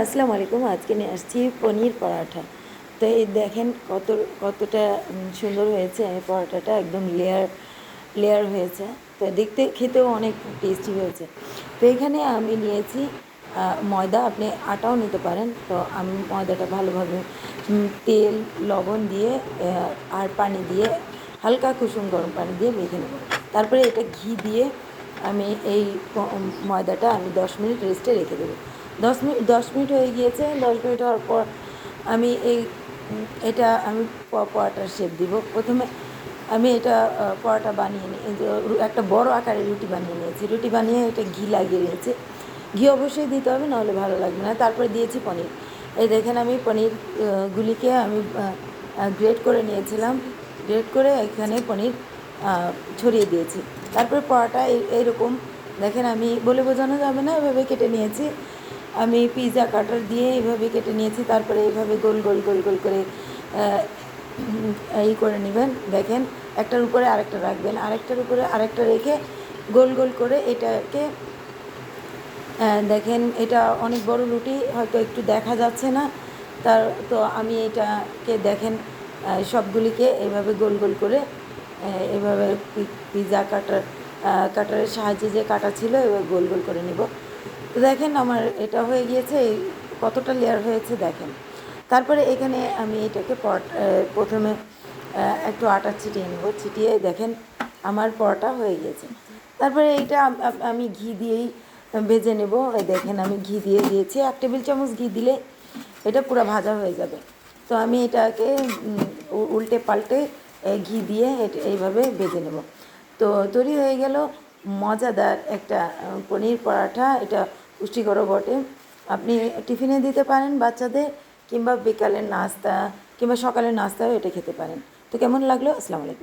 আসসালামু আলাইকুম আজকে নিয়ে আসছি পনির পরাঠা। তো এই দেখেন কত, কতটা সুন্দর হয়েছে। পরাঠাটা একদম লেয়ার লেয়ার হয়েছে। তো দেখতে, খেতেও অনেক টেস্টি হয়েছে। তো এখানে আমি নিয়েছি ময়দা। আপনি আটাও নিতে পারেন। তো আমি ময়দাটা ভালোভাবে তেল, লবণ দিয়ে আর পানি দিয়ে, হালকা কুসুম গরম পানি দিয়ে মেখে নেব। তারপরে এটা ঘি দিয়ে আমি এই ময়দাটা আমি দশ মিনিট রেস্টে রেখে দেবো। দশ মিনিট দশ মিনিট হয়ে গিয়েছে, দশ মিনিট হওয়ার পর আমি এই, এটা আমি পরোটার শেপ দিব। প্রথমে আমি এটা পরোটা বানিয়ে নিই একটা বড় আকারের রুটি বানিয়ে নিয়েছি। রুটি বানিয়ে এটা ঘি লাগিয়ে নিয়েছি। ঘি অবশ্যই দিতে হবে, নাহলে ভালো লাগবে না। তারপরে দিয়েছি পনির। এই দেখেন আমি পনির গুলিকে আমি গ্রেট করে নিয়েছিলাম। গ্রেট করে এখানে পনির ছড়িয়ে দিয়েছি। তারপরে পরোটা এই- এইরকম। দেখেন আমি বলে বোঝানো যাবে না, এভাবে কেটে নিয়েছি। আমি পিৎজা কাটার দিয়ে এইভাবে কেটে নিয়েছি, তারপরে এইভাবে গোল গোল গোল গোল করে এই করে নেবেন। দেখেন, একটার উপরে আরেকটা রাখবেন, আরেকটার উপরে আরেকটা রেখে গোল গোল করে এটাকে দেখেন, এটা অনেক বড় রুটি, হয়তো একটু দেখা যাচ্ছে না। তার, তো আমি এটাকে দেখেন সবগুলিকে এইভাবে গোল গোল করে এভাবে পিৎজা কাটার কাটারের সাহায্যে যে কাটা ছিল এবার গোল গোল করে নিব। তো দেখেন আমার এটা হয়ে গিয়েছে কতটা লেয়ার হয়েছে দেখেন। তারপরে এখানে আমি এটাকে পট প্রথমে একটু আটা ছিটিয়ে নেব। ছিটিয়ে দেখেন আমার পরোটা হয়ে গিয়েছে। তারপরে এইটা আম- ঘি দিয়েই ভেজে নেব। দেখেন আমি ঘি দিয়ে দিয়েছি। এক টেবিল চামচ ঘি দিলে এটা পুরো ভাজা হয়ে যাবে। তো আমি এটাকে উল্টে পাল্টে ঘি দিয়ে এইভাবে ভেজে নেব। তো তৈরি হয়ে গেল মজাদার একটা পনির পরাঠা। এটা পুষ্টিকরও বটে। আপনি টিফিনে দিতে পারেন বাচ্চাদের কিংবা বিকালের নাস্তা কিংবা সকালের নাস্তাও এটা খেতে পারেন। তো কেমন লাগল? আসসালামু আলাইকুম।